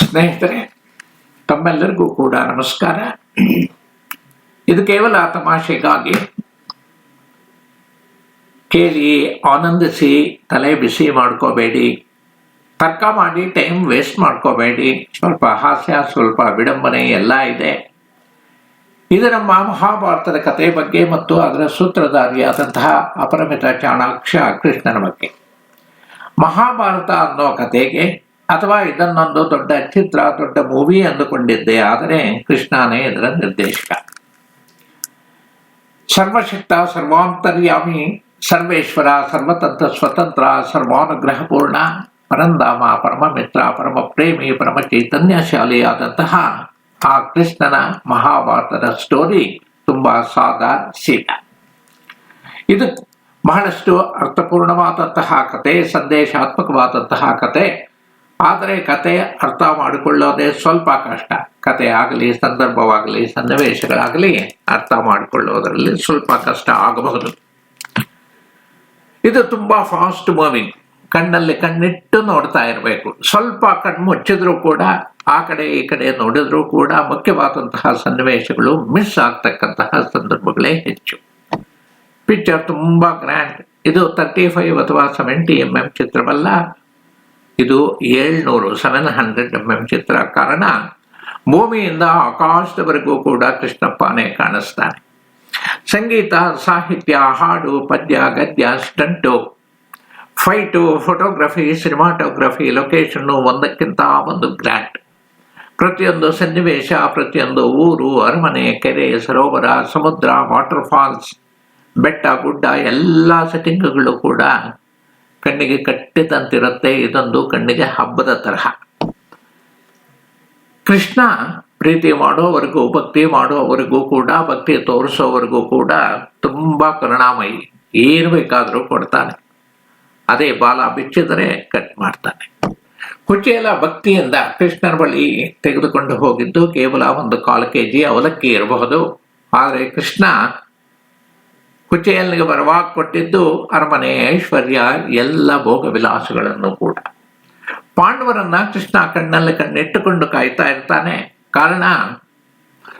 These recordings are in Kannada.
ಸ್ನೇಹಿತರೆ, ತಮ್ಮೆಲ್ಲರಿಗೂ ಕೂಡ ನಮಸ್ಕಾರ. ಇದು ಕೇವಲ ತಮಾಷೆಗಾಗಿ ಕೇಳಿ ಆನಂದಿಸಿ, ತಲೆ ಬಿಸಿ ಮಾಡ್ಕೋಬೇಡಿ, ತರ್ಕ ಮಾಡಿ ಟೈಮ್ ವೇಸ್ಟ್ ಮಾಡ್ಕೋಬೇಡಿ. ಸ್ವಲ್ಪ ಹಾಸ್ಯ, ಸ್ವಲ್ಪ ವಿಡಂಬನೆ ಎಲ್ಲ ಇದೆ. ಇದು ನಮ್ಮ ಮಹಾಭಾರತದ ಕಥೆ ಬಗ್ಗೆ ಮತ್ತು ಅದರ ಸೂತ್ರಧಾರಿಯಾದಂತಹ ಅಪರಮಿತ ಚಾಣಾಕ್ಷ ಕೃಷ್ಣನ ಬಗ್ಗೆ. ಮಹಾಭಾರತ ಅನ್ನೋ ಕಥೆಗೆ ಅಥವಾ ಇದನ್ನೊಂದು ದೊಡ್ಡ ಚಿತ್ರ, ದೊಡ್ಡ ಮೂವಿ ಅಂದುಕೊಂಡಿದ್ದೆ ಆದರೆ ಕೃಷ್ಣನೇ ಇದರ ನಿರ್ದೇಶಕ. ಸರ್ವಶಕ್ತ ಸರ್ವಾಂತರ್ಯಾಮಿ, ಸರ್ವೇಶ್ವರ, ಸರ್ವತಂತ್ರ, ಸ್ವತಂತ್ರ, ಸರ್ವಾನುಗ್ರಹ ಪೂರ್ಣ ಪರಂಧಾಮ ಪರಮ ಮಿತ್ರ ಪರಮ ಪ್ರೇಮಿ ಪರಮ ಚೈತನ್ಯಶಾಲಿಯಾದಂತಹ ಆ ಕೃಷ್ಣನ ಮಹಾಭಾರತದ ಸ್ಟೋರಿ ತುಂಬಾ ಸಾದಾ ಸೀದ ಇದು ಬಹಳಷ್ಟು ಅರ್ಥಪೂರ್ಣವಾದಂತಹ ಕತೆ, ಸಂದೇಶಾತ್ಮಕವಾದಂತಹ ಕತೆ. ಆದರೆ ಕತೆ ಅರ್ಥ ಮಾಡಿಕೊಳ್ಳೋದೇ ಸ್ವಲ್ಪ ಕಷ್ಟ. ಕತೆ ಆಗಲಿ, ಸಂದರ್ಭವಾಗಲಿ, ಸನ್ನಿವೇಶಗಳಾಗಲಿ ಅರ್ಥ ಮಾಡಿಕೊಳ್ಳೋದರಲ್ಲಿ ಸ್ವಲ್ಪ ಕಷ್ಟ ಆಗಬಹುದು. ಇದು ತುಂಬಾ ಫಾಸ್ಟ್ ಮೂವಿಂಗ್ ಕಣ್ಣಲ್ಲಿ ಕಣ್ಣಿಟ್ಟು ನೋಡ್ತಾ ಇರಬೇಕು. ಸ್ವಲ್ಪ ಕಣ್ಣು ಮುಚ್ಚಿದ್ರೂ ಕೂಡ, ಆ ಕಡೆ ಈ ಕಡೆ ನೋಡಿದ್ರೂ ಕೂಡ ಮುಖ್ಯವಾದಂತಹ ಸನ್ನಿವೇಶಗಳು ಮಿಸ್ ಆಗ್ತಕ್ಕಂತಹ ಸಂದರ್ಭಗಳೇ ಹೆಚ್ಚು. ಪಿಕ್ಚರ್ ತುಂಬಾ ಗ್ರ್ಯಾಂಡ್ ಇದು ತರ್ಟಿ ಫೈವ್ ಅಥವಾ ಸೆವೆಂಟಿ ಎಂ ಎಂ ಚಿತ್ರವಲ್ಲ. ಇದು ಏಳ್ನೂರು ಸೆವೆನ್ ಹಂಡ್ರೆಡ್ ಎಂ ಎಂ ಚಿತ್ರ. ಕಾರಣ, ಭೂಮಿಯಿಂದ ಆಕಾಶದವರೆಗೂ ಕೂಡ ಕೃಷ್ಣಪ್ಪನೇ ಕಾಣಿಸ್ತಾನೆ. ಸಂಗೀತ, ಸಾಹಿತ್ಯ, ಹಾಡು, ಪದ್ಯ, ಗದ್ಯ, stunt, fight, photography, cinematography, location ಒಂದಕ್ಕಿಂತ ಒಂದು ಗ್ರ್ಯಾಂಡ್. ಪ್ರತಿಯೊಂದು ಸನ್ನಿವೇಶ, ಪ್ರತಿಯೊಂದು ಊರು, ಅರಮನೆ, ಕೆರೆ, ಸರೋವರ, ಸಮುದ್ರ ವಾಟರ್ ಫಾಲ್ಸ್ ಬೆಟ್ಟ, ಗುಡ್ಡ, ಎಲ್ಲ ಸೆಟ್ಟಿಂಗ್ಗಳು ಕೂಡ ಕಣ್ಣಿಗೆ ಕಟ್ಟಿದಂತಿರುತ್ತೆ, ಇದೊಂದು ಕಣ್ಣಿಗೆ ಹಬ್ಬದ ತರಹ. ಕೃಷ್ಣ ಪ್ರೀತಿ ಮಾಡೋವರೆಗೂ ಭಕ್ತಿ ಮಾಡೋವರೆಗೂ ಕೂಡ, ಭಕ್ತಿ ತೋರಿಸೋವರೆಗೂ ಕೂಡ ತುಂಬಾ ಕರುಣಾಮಯಿ. ಏನು ಬೇಕಾದರೂ ಕೊಡ್ತಾನೆ. ಅದೇ ಬಾಲ ಬಿಚ್ಚಿದರೆ ಕಟ್ ಮಾಡ್ತಾನೆ. ಕುಚೇಲ ಭಕ್ತಿಯಿಂದ ಕೃಷ್ಣನ ಬಳಿ ತೆಗೆದುಕೊಂಡು ಹೋಗಿದ್ದು ಕೇವಲ ಒಂದು ಕಾಲು ಕೆ ಜಿ ಅವಲಕ್ಕಿ ಇರಬಹುದು. ಆದರೆ ಕೃಷ್ಣ ಕುಚೇಲನಿಗೆ ಬರವಾಗ ಕೊಟ್ಟಿದ್ದು ಅರಮನೆ ಐಶ್ವರ್ಯ ಎಲ್ಲ ಭೋಗ ವಿಲಾಸಗಳನ್ನು ಕೂಡ. ಪಾಂಡವರನ್ನ ಕೃಷ್ಣ ಕಣ್ಣಲ್ಲಿ ಕಣ್ಣಿಟ್ಟುಕೊಂಡು ಕಾಯ್ತಾ ಇರ್ತಾನೆ. ಕಾರಣ,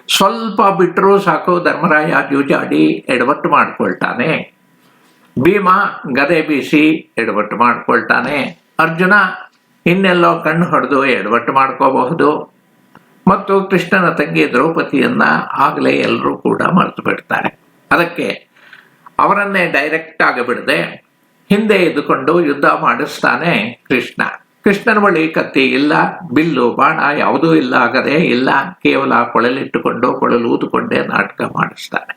ಸ್ವಲ್ಪ ಬಿಟ್ಟರೂ ಸಾಕು ಧರ್ಮರಾಯ ಜೂಜಾಡಿ ಎಡವಟ್ಟು ಮಾಡ್ಕೊಳ್ತಾನೆ. ಭೀಮ ಗದೆ ಬೀಸಿ ಎಡವಟ್ಟು ಮಾಡ್ಕೊಳ್ತಾನೆ. ಅರ್ಜುನ ಇನ್ನೆಲ್ಲೋ ಕಣ್ಣು ಹೊಡೆದು ಎಡವಟ್ಟು ಮಾಡ್ಕೋಬಹುದು. ಮತ್ತು ಕೃಷ್ಣನ ತಂಗಿ ದ್ರೌಪದಿಯನ್ನ ಆಗಲೇ ಎಲ್ಲರೂ ಕೂಡ ಮರೆತು ಬಿಡ್ತಾರೆ. ಅದಕ್ಕೆ ಅವರನ್ನೇ ಡೈರೆಕ್ಟ್ ಆಗಿ ಬಿಡದೆ ಹಿಂದೆ ಇದ್ದುಕೊಂಡು ಯುದ್ಧ ಮಾಡಿಸ್ತಾನೆ ಕೃಷ್ಣ. ಕೃಷ್ಣನ ಬಳಿ ಕತ್ತಿ ಇಲ್ಲ, ಬಿಲ್ಲು, ಬಾಣ ಯಾವುದೂ ಇಲ್ಲ ಆಗದೆ ಇಲ್ಲ, ಕೇವಲ ಕೊಳಲಿಟ್ಟುಕೊಂಡು, ಕೊಳಲು ಊದುಕೊಂಡೇ ನಾಟಕ ಮಾಡಿಸ್ತಾನೆ.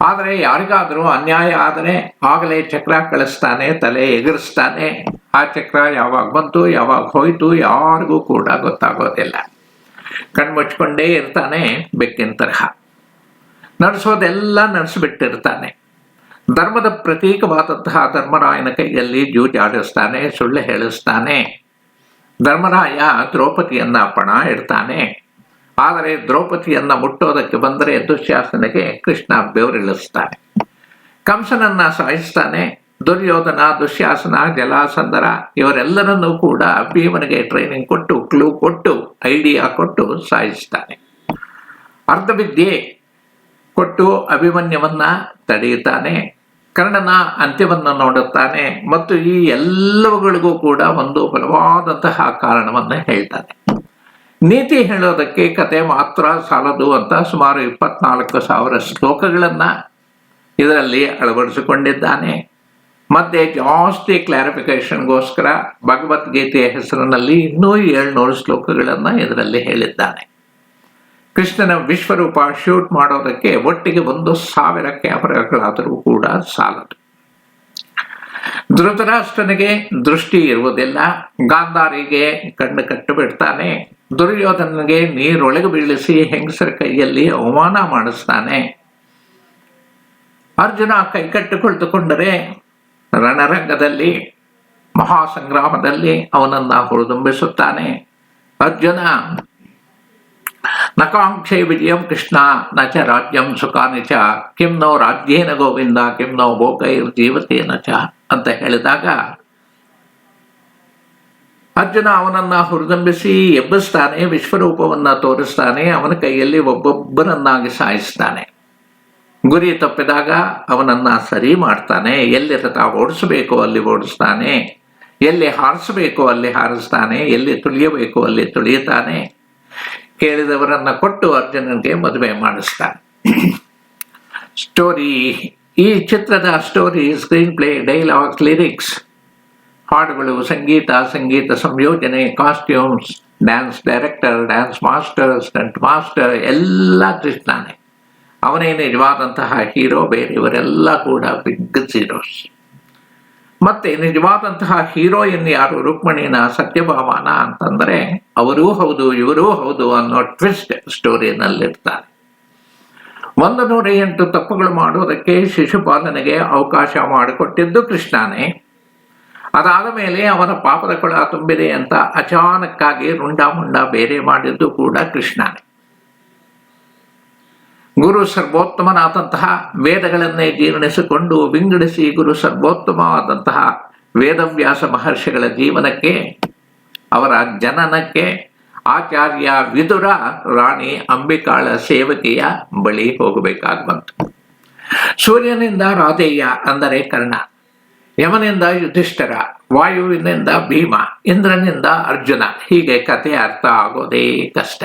ಆದರೆ ಯಾರಿಗಾದರೂ ಅನ್ಯಾಯ ಆದರೆ ಆಗಲೇ ಚಕ್ರ ಕಳಿಸ್ತಾನೆ, ತಲೆ ಎಗರಿಸ್ತಾನೆ. ಆ ಚಕ್ರ ಯಾವಾಗ ಬಂತು, ಯಾವಾಗ ಹೋಯ್ತು, ಯಾರಿಗೂ ಕೂಡ ಗೊತ್ತಾಗೋದಿಲ್ಲ. ಕಣ್ಮುಚ್ಕೊಂಡೇ ಇರ್ತಾನೆ ಬೆಕ್ಕಿನ ತರಹ. ನಡೆಸೋದೆಲ್ಲ ನಡೆಸಿಬಿಟ್ಟಿರ್ತಾನೆ. ಧರ್ಮದ ಪ್ರತೀಕವಾದಂತಹ ಧರ್ಮರಾಯನ ಕೈಯಲ್ಲಿ ಜೂಜಾಡಿಸ್ತಾನೆ ಸುಳ್ಳು ಹೇಳಿಸ್ತಾನೆ. ಧರ್ಮರಾಯ ದ್ರೌಪದಿಯನ್ನ ಪಣ ಇಡ್ತಾನೆ. ಆದರೆ ದ್ರೌಪದಿಯನ್ನ ಮುಟ್ಟೋದಕ್ಕೆ ಬಂದರೆ ದುಶ್ಯಾಸನಿಗೆ ಕೃಷ್ಣ ಬೆವರಿಳಿಸ್ತಾನೆ. ಕಂಸನನ್ನ ಸಾಯಿಸ್ತಾನೆ. ದುರ್ಯೋಧನ, ದುಶ್ಯಾಸನ, ಜಲಾಸಂದರ ಇವರೆಲ್ಲರನ್ನೂ ಕೂಡ ಭೀಮನಿಗೆ ಟ್ರೈನಿಂಗ್ ಕೊಟ್ಟು ಕ್ಲೂ ಕೊಟ್ಟು ಐಡಿಯಾ ಕೊಟ್ಟು ಸಾಯಿಸ್ತಾನೆ. ಅರ್ಧವಿದ್ಯೆ ಕೊಟ್ಟು ಅಭಿಮನ್ಯವನ್ನ ತಡೆಯುತ್ತಾನೆ ಕರ್ಣನ ಅಂತ್ಯವನ್ನು ನೋಡುತ್ತಾನೆ ಮತ್ತು ಈ ಎಲ್ಲವುಗಳಿಗೂ ಕೂಡ ಒಂದು ಬಲವಾದಂತಹ ಕಾರಣವನ್ನು ಹೇಳ್ತಾನೆ. ನೀತಿ ಹೇಳೋದಕ್ಕೆ ಕತೆ ಮಾತ್ರ ಸಾಲದು ಅಂತ ಸುಮಾರು ಇಪ್ಪತ್ನಾಲ್ಕು ಸಾವಿರ ಶ್ಲೋಕಗಳನ್ನ ಇದರಲ್ಲಿ ಅಳವಡಿಸಿಕೊಂಡಿದ್ದಾನೆ. ಮತ್ತೆ ಜಾಸ್ತಿ ಕ್ಲಾರಿಫಿಕೇಶನ್ಗೋಸ್ಕರ ಭಗವದ್ಗೀತೆಯ ಹೆಸರಿನಲ್ಲಿ ಇನ್ನೂ ಏಳ್ನೂರು ಶ್ಲೋಕಗಳನ್ನು ಇದರಲ್ಲಿ ಹೇಳಿದ್ದಾನೆ. ಕೃಷ್ಣನ ವಿಶ್ವರೂಪ ಶೂಟ್ ಮಾಡೋದಕ್ಕೆ ಒಟ್ಟಿಗೆ ಒಂದು ಸಾವಿರ ಕ್ಯಾಮರಾಗಳಾದರೂ ಕೂಡ ಸಾಲದು. ಧೃತರಾಷ್ಟ್ರನಿಗೆ ದೃಷ್ಟಿ ಇರುವುದಿಲ್ಲ. ಗಾಂಧಾರಿಗೆ ಕಣ್ಣು ಕಟ್ಟು ಬಿಡ್ತಾನೆ ದುರ್ಯೋಧನನಿಗೆ ನೀರೊಳಗೆ ಬೀಳಿಸಿ ಹೆಂಗಸರ ಕೈಯಲ್ಲಿ ಅವಮಾನ ಮಾಡಿಸ್ತಾನೆ. ಅರ್ಜುನ ಕೈ ಕುಳಿತುಕೊಂಡರೆ ರಣರಂಗದಲ್ಲಿ, ಮಹಾಸಂಗ್ರಾಮದಲ್ಲಿ ಅವನನ್ನ ಹುರಿದುಂಬಿಸುತ್ತಾನೆ. ಅರ್ಜುನ ನಕಾಂಕ್ಷೆ ವಿಜಯಂ ಕೃಷ್ಣ, ನ ಚ ರಾಜ್ಯಂ ಸುಖಾನಿ ಚ, ಕಿಂ ನೋ ರಾಜ್ಯೇನ ಗೋವಿಂದ, ಕಿಂ ನೋ ಭೋಗೈರ್ ಜೀವತೇನ ಚ ಅಂತ ಹೇಳಿದಾಗ ಅರ್ಜುನ ಅವನನ್ನ ಹುರಿದಂಬಿಸಿ ಎಬ್ಬಿಸ್ತಾನೆ, ವಿಶ್ವರೂಪವನ್ನ ತೋರಿಸ್ತಾನೆ, ಅವನ ಕೈಯಲ್ಲಿ ಒಬ್ಬೊಬ್ಬರನ್ನಾಗಿ ಸಾಯಿಸ್ತಾನೆ. ಗುರಿ ತಪ್ಪಿದಾಗ ಅವನನ್ನ ಸರಿ ಮಾಡ್ತಾನೆ, ಎಲ್ಲಿ ರಥ ಓಡಿಸಬೇಕು ಅಲ್ಲಿ ಓಡಿಸ್ತಾನೆ, ಎಲ್ಲಿ ಹಾರಿಸಬೇಕು ಅಲ್ಲಿ ಹಾರಿಸ್ತಾನೆ, ಎಲ್ಲಿ ತುಳಿಯಬೇಕು ಅಲ್ಲಿ ತುಳಿಯುತ್ತಾನೆ. ಕೇಳಿದವರನ್ನ ಕೊಟ್ಟು ಅರ್ಜುನನಿಗೆ ಮದುವೆ ಮಾಡಿಸ್ತಾನೆ. ಸ್ಟೋರಿ ಈ ಚಿತ್ರದ story screenplay dialogues lyrics ಹಾಡುಗಳು, ಸಂಗೀತ ಸಂಗೀತ ಸಂಯೋಜನೆ costumes dance director dance master stunt master ಎಲ್ಲ ಕೃಷ್ಣನೇ. ಅವನೇ ನಿಜವಾದಂತಹ ಹೀರೋ ಬೇರೆಯವರೆಲ್ಲ ಕೂಡ ಬಿಗ್ ಹೀರೋಸ್ ಮತ್ತೆ ನಿಜವಾದಂತಹ ಹೀರೋಯಿನ್ ಯಾರು ರುಕ್ಮಿಣಿನ ಸತ್ಯಭಾವನ ಅಂತಂದ್ರೆ, ಅವರೂ ಹೌದು, ಇವರೂ ಹೌದು ಅನ್ನೋ ಟ್ವಿಸ್ಟ್ ಸ್ಟೋರಿನಲ್ಲಿರ್ತಾರೆ ಒಂದು ನೂರ ಎಂಟು ತಪ್ಪುಗಳು ಮಾಡೋದಕ್ಕೆ ಶಿಶುಪಾಲನೆಗೆ ಅವಕಾಶ ಮಾಡಿಕೊಟ್ಟಿದ್ದು ಕೃಷ್ಣನೇ. ಅದಾದ ಮೇಲೆ ಅವನ ಪಾಪದ ಕೊಳ ತುಂಬಿದೆ ಅಂತ ಅಚಾನಕ್ಕಾಗಿ ರುಂಡ ಮುಂಡ ಬೇರೆ ಮಾಡಿದ್ದು ಕೂಡ ಕೃಷ್ಣನೇ. ಗುರು ಸರ್ವೋತ್ತಮನಾದಂತಹ ವೇದಗಳನ್ನೇ ಜೀರ್ಣಿಸಿಕೊಂಡು ವಿಂಗಡಿಸಿ ಗುರು ಸರ್ವೋತ್ತಮವಾದಂತಹ ವೇದವ್ಯಾಸ ಮಹರ್ಷಿಗಳ ಜೀವನಕ್ಕೆ, ಅವರ ಜನನಕ್ಕೆ ಆಚಾರ್ಯ ವಿದುರ ರಾಣಿ ಅಂಬಿಕಾಳ ಸೇವಕಿಯ ಬಳಿ ಹೋಗಬೇಕಾಗಿ ಬಂತು ಸೂರ್ಯನಿಂದ ರಾಧೇಯ ಅಂದರೆ ಕರ್ಣ, ಯಮನಿಂದ ಯುಧಿಷ್ಠರ, ವಾಯುವಿನಿಂದ ಭೀಮ, ಇಂದ್ರನಿಂದ ಅರ್ಜುನ, ಹೀಗೆ ಕಥೆ ಅರ್ಥ ಆಗೋದೇ ಕಷ್ಟ.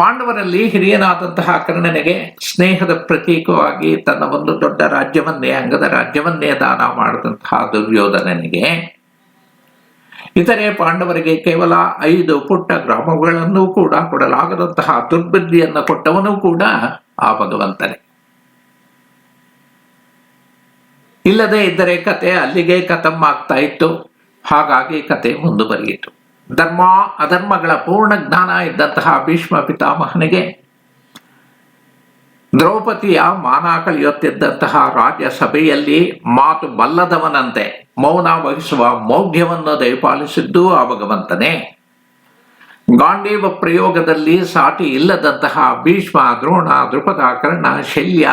ಪಾಂಡವರಲ್ಲಿ ಹಿರಿಯನಾದಂತಹ ಕರ್ಣನಿಗೆ ಸ್ನೇಹದ ಪ್ರತೀಕವಾಗಿ ತನ್ನ ಒಂದು ದೊಡ್ಡ ರಾಜ್ಯವನ್ನೇ, ಅಂಗದ ರಾಜ್ಯವನ್ನೇ ದಾನ ಮಾಡಿದಂತಹ ದುರ್ಯೋಧನನಿಗೆ ಇತರೆ ಪಾಂಡವರಿಗೆ ಕೇವಲ ಐದು ಪುಟ್ಟ ಗ್ರಾಮಗಳನ್ನು ಕೂಡ ಕೊಡಲಾಗದಂತಹ ದುರ್ಬುದ್ಧಿಯನ್ನು ಕೊಟ್ಟವನು ಕೂಡ ಆ ಭಗವಂತನೇ. ಇಲ್ಲದೆ ಇದ್ದರೆ ಕತೆ ಅಲ್ಲಿಗೆ ಕತಮ್ ಆಗ್ತಾ ಇತ್ತು. ಹಾಗಾಗಿ ಕತೆ ಮುಂದುವರಿಯಿತು. ಧರ್ಮ, ಅಧರ್ಮಗಳ ಪೂರ್ಣ ಜ್ಞಾನ ಇದ್ದಂತಹ ಭೀಷ್ಮ ಪಿತಾಮಹನಿಗೆ ದ್ರೌಪದಿಯ ಮಾನ ಕಳೆಯುತ್ತಿದ್ದಂತಹ ರಾಜ್ಯಸಭೆಯಲ್ಲಿ ಮಾತು ಬಲ್ಲದವನಂತೆ ಮೌನ ವಹಿಸುವ ಮೌಢ್ಯವನ್ನು ದಯಪಾಲಿಸಿದ್ದು ಆ ಭಗವಂತನೇ ಗಾಂಡೀವ ಪ್ರಯೋಗದಲ್ಲಿ ಸಾಟಿ ಇಲ್ಲದಂತಹ ಭೀಷ್ಮ, ದ್ರೋಣ ದೃಪದ ಕರ್ಣ ಶಲ್ಯ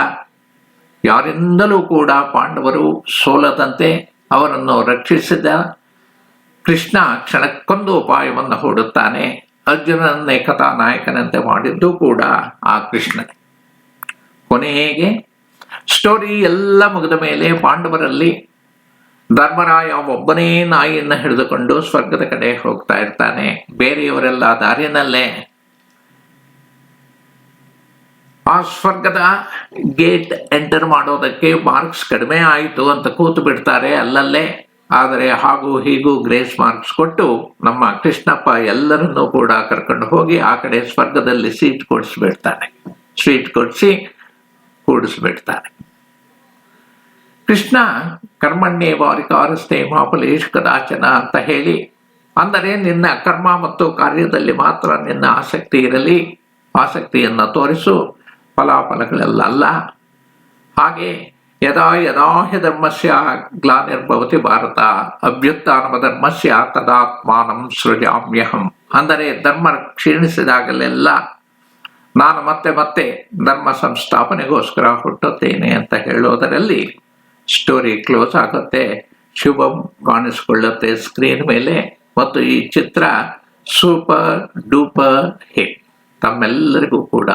ಯಾರಿಂದಲೂ ಕೂಡ ಪಾಂಡವರು ಸೋಲದಂತೆ ಅವರನ್ನು ರಕ್ಷಿಸಿದ ಕೃಷ್ಣ ಕ್ಷಣಕ್ಕೊಂದು ಉಪಾಯವನ್ನು ಹೂಡುತ್ತಾನೆ. ಅರ್ಜುನನ್ನೇ ಕಥಾನಾಯಕನಂತೆ ಮಾಡಿದ್ದು ಕೂಡ ಆ ಕೃಷ್ಣ ಕೊನೆಗೆ ಸ್ಟೋರಿ ಎಲ್ಲ ಮುಗಿದ ಮೇಲೆ ಪಾಂಡವರಲ್ಲಿ ಧರ್ಮರಾಯ ಒಬ್ಬನೇ ನಾಯಿಯನ್ನು ಹಿಡಿದುಕೊಂಡು ಸ್ವರ್ಗದ ಕಡೆ ಹೋಗ್ತಾ ಇರ್ತಾನೆ. ಬೇರೆಯವರೆಲ್ಲ ದಾರಿನಲ್ಲೇ ಆ ಸ್ವರ್ಗದ ಗೇಟ್ ಎಂಟರ್ ಮಾಡೋದಕ್ಕೆ ಮಾರ್ಕ್ಸ್ ಕಡಿಮೆ ಆಯಿತು ಅಂತ ಕೂತು ಬಿಡ್ತಾರೆ ಅಲ್ಲಲ್ಲೇ. ಆದರೆ ಹಾಗೂ ಹೀಗೂ ಗ್ರೇಸ್ ಮಾರ್ಕ್ಸ್ ಕೊಟ್ಟು ನಮ್ಮ ಕೃಷ್ಣಪ್ಪ ಎಲ್ಲರನ್ನೂ ಕೂಡ ಕರ್ಕೊಂಡು ಹೋಗಿ ಆ ಕಡೆ ಸ್ವರ್ಗದಲ್ಲಿ ಸೀಟ್ ಕೊಡಿಸ್ಬಿಡ್ತಾನೆ. ಸ್ವೀಟ್ ಕೊಡಿಸಿ ಕೂಡಿಸ್ಬಿಡ್ತಾನೆ. ಕೃಷ್ಣ ಕರ್ಮಣ್ಯೇ ವಾರಿಕಾರಸ್ತೆ ಮಾಪಲೇಶ್ ಕದಾಚನ ಅಂತ ಹೇಳಿ, ಅಂದರೆ ನಿನ್ನ ಕರ್ಮ ಮತ್ತು ಕಾರ್ಯದಲ್ಲಿ ಮಾತ್ರ ನಿನ್ನ ಆಸಕ್ತಿ ಇರಲಿ, ಆಸಕ್ತಿಯನ್ನು ತೋರಿಸು, ಫಲಾಫಲಗಳೆಲ್ಲ ಅಲ್ಲ. ಹಾಗೆ ಯದಾ ಯದಾ ಧರ್ಮಸ್ಯ ಗ್ಲಾನಿರ್ಭವತಿ ಭಾರತ ಅಭ್ಯುತ್ಥಾನಮ ಧರ್ಮಸ್ಯ ತದಾತ್ಮಾನಂ ಸೃಜಾಮ್ಯಹಂ ಅಂದರೆ ಧರ್ಮ ಕ್ಷೀಣಿಸಿದಾಗಲೆಲ್ಲ ನಾನು ಮತ್ತೆ ಮತ್ತೆ ಧರ್ಮ ಸಂಸ್ಥಾಪನೆಗೋಸ್ಕರ ಹುಟ್ಟುತ್ತೇನೆ ಅಂತ ಹೇಳೋದರಲ್ಲಿ ಸ್ಟೋರಿ ಕ್ಲೋಸ್ ಆಗುತ್ತೆ, ಶುಭಂ ಕಾಣಿಸಿಕೊಳ್ಳುತ್ತೆ ಸ್ಕ್ರೀನ್ ಮೇಲೆ ಮತ್ತು ಈ ಚಿತ್ರ ಸೂಪರ್ ಡೂಪರ್ ಹಿಟ್ ತಮ್ಮೆಲ್ಲರಿಗೂ ಕೂಡ